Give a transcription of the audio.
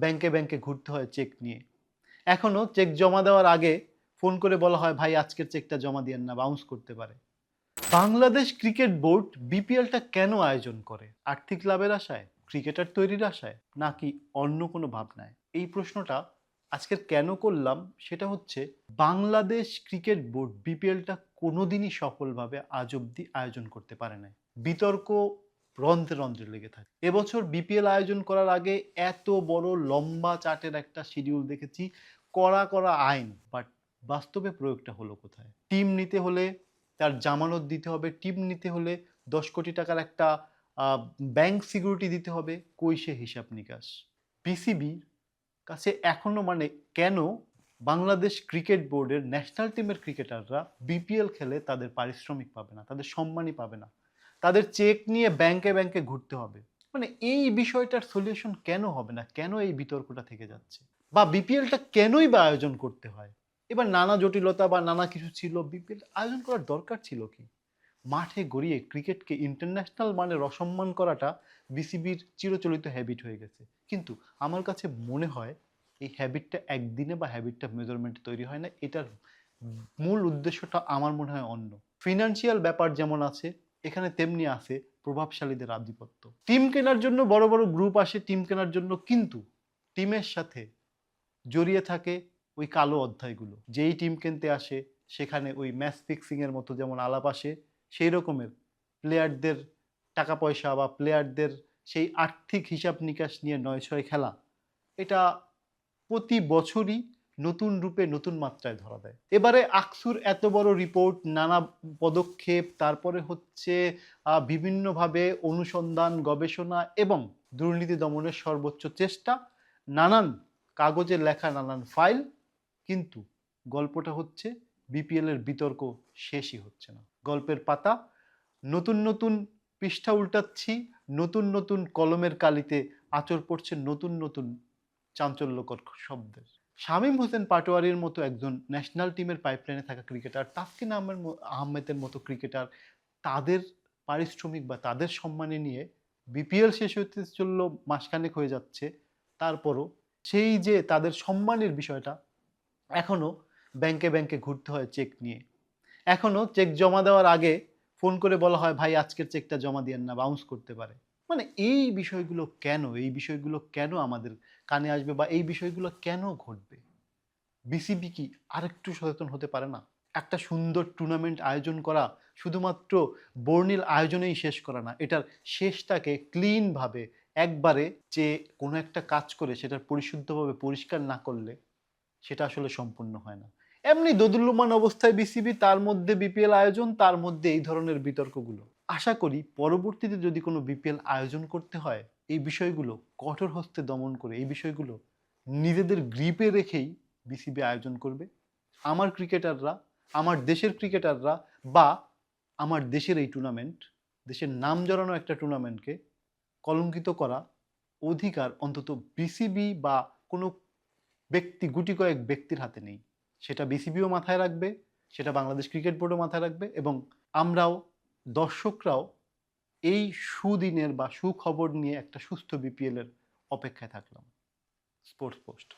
ব্যাংকে ব্যাংকে ঘুরতে হয় চেক নিয়ে। এখনও চেক জমা দেওয়ার আগে ফোন করে বলা হয়, ভাই, আজকের চেকটা জমা দিয়েন না বাউন্স করতে পারে। বাংলাদেশ ক্রিকেট বোর্ড বিপিএলটা কেন আয়োজন করে? আর্থিক লাভের আশায়? ক্রিকেটার তৈরির আশায়? নাকি অন্য কোনো ভাবনায়? এই প্রশ্নটা আজকের কেন করলাম সেটা হচ্ছে, বাংলাদেশ ক্রিকেট বোর্ড বিপিএলটা কোনোদিনই সফলভাবে আজ অব্দি আয়োজন করতে পারে নাই। বিতর্ক রন্ধ্রে রন্ধ্রে লেগে থাকে। এবছর বিপিএল আয়োজন করার আগে এত বড় লম্বা চার্টের একটা শিডিউল দেখেছি, কড়া করা আইন বাট বাস্তবে প্রয়োগটা হলো কোথায়? টিম নিতে হলে তার জামানত দিতে হবে, টিম নিতে হলে দশ কোটি টাকার একটা ব্যাংক সিকিউরিটি দিতে হবে, কই সে হিসাব নিকাশ? পিসিবির কাছে এখনও মানে কেন বাংলাদেশ ক্রিকেট বোর্ডের ন্যাশনাল টিমের ক্রিকেটাররা বিপিএল খেলে তাদের পারিশ্রমিক পাবে না, তাদের সম্মানই পাবে না? তাদের চেক নিয়ে ব্যাংকে ব্যাংকে ঘুরতে হবে। মানে এই বিষয়টার সলিউশন কেন হবে না? কেন এই বিতর্কটা থেকে যাচ্ছে? বা বিপিএলটা কেনই বা আয়োজন করতে হয়? এবার নানা জটিলতা বা নানা কিছু ছিল বিপিএল আয়োজন করার দরকার ছিল কি? মাঠে গড়িয়ে ক্রিকেটকে ইন্টারন্যাশনাল মানের অসম্মান করাটা বিসিবির চিরচলিত হ্যাবিট হয়ে গেছে। কিন্তু আমার কাছে মনে হয় এই হ্যাবিটটা একদিনে বা হ্যাবিটটা মেজারমেন্টে তৈরি হয় না। এটার মূল উদ্দেশ্যটা আমার মনে হয় অন্য। ফিনান্সিয়াল ব্যাপার যেমন আছে এখানে তেমনি আছে প্রভাবশালীদের আধিপত্য। টিম কেনার জন্য বড় বড় গ্রুপ আসে, টিম কেনার জন্য কিন্তু টিমের সাথে জড়িয়ে থাকে ওই কালো অধ্যায়গুলো। যেই টিম কিনতে আসে, সেখানে ওই ম্যাচ ফিক্সিংয়ের মতো যেমন আলাপ আসে, সেই রকমের প্লেয়ারদের টাকা পয়সা বা প্লেয়ারদের সেই আর্থিক হিসাব নিকাশ নিয়ে নয় ছয় খেলা, এটা প্রতি বছরই নতুন রূপে নতুন মাত্রায় ধরা দেয়। এবারে আকসুর এত বড় রিপোর্ট নানা পদক্ষেপ, তারপরে হচ্ছে বিভিন্নভাবে অনুসন্ধান, গবেষণা এবং দুর্নীতি দমনের সর্বোচ্চ চেষ্টা, নানান কাগজে লেখা নানান ফাইল কিন্তু গল্পটা হচ্ছে বিপিএল এর বিতর্ক শেষই হচ্ছে না। গল্পের পাতা, নতুন নতুন পৃষ্ঠা উল্টাচ্ছি, নতুন নতুন কলমের কালিতে আচর পড়ছে নতুন নতুন চাঞ্চল্যকর শব্দের। শামীম হোসেন পাটোয়ারির মতো একজন ন্যাশনাল টিমের পাইপলাইনে থাকা ক্রিকেটার তাসকিন আহমেদ আহমেদের মতো ক্রিকেটার তাদের পারিশ্রমিক বা তাদের সম্মানে নিয়ে বিপিএল শেষ হতে চলল মাসখানেক হয়ে যাচ্ছে। তারপরও সেই যে তাদের সম্মানের বিষয়টা, এখনও ব্যাংকে ব্যাংকে ঘুরতে হয় চেক নিয়ে। এখনও চেক জমা দেওয়ার আগে ফোন করে বলা হয়, ভাই, আজকের চেকটা জমা দিয়েন না বাউন্স করতে পারে। মানে এই বিষয়গুলো কেন, এই বিষয়গুলো কেন আমাদের কানে আসবে বা এই বিষয়গুলো কেন ঘটবে? বিসিবি কি আরেকটু সচেতন হতে পারে না? একটা সুন্দর টুর্নামেন্ট আয়োজন করা শুধুমাত্র বর্ণিল আয়োজনেই শেষ করা না, এটার শেষটাকে ক্লিনভাবে একবারে যে কোনো একটা কাজ করে সেটার পরিশুদ্ধভাবে পরিষ্কার না করলে সেটা আসলে সম্পূর্ণ হয় না। এমনি দোদুল্যমান অবস্থায় বিসিবি, তার মধ্যে বিপিএল আয়োজন, তার মধ্যে এই ধরনের বিতর্কগুলো। আশা করি পরবর্তীতে যদি কোনো বিপিএল আয়োজন করতে হয়, এই বিষয়গুলো কঠোর হস্তে দমন করে, এই বিষয়গুলো নিজেদের গ্রিপে রেখেই বিসিবি আয়োজন করবে। আমার ক্রিকেটাররা, আমার দেশের ক্রিকেটাররা বা আমার দেশের এই টুর্নামেন্ট, দেশের নাম জড়ানো একটা টুর্নামেন্টকে কলঙ্কিত করা অধিকার অন্তত বিসিবি বা কোনো ব্যক্তি, গুটি কয়েক ব্যক্তির হাতে নেই। সেটা বিসিবিও মাথায় রাখবে, সেটা বাংলাদেশ ক্রিকেট বোর্ডও মাথায় রাখবে এবং আমরাও, দর্শকরাও এই সুদিনের বা সুখবর নিয়ে একটা সুস্থ বিপিএলের অপেক্ষায় থাকলাম। Sports post.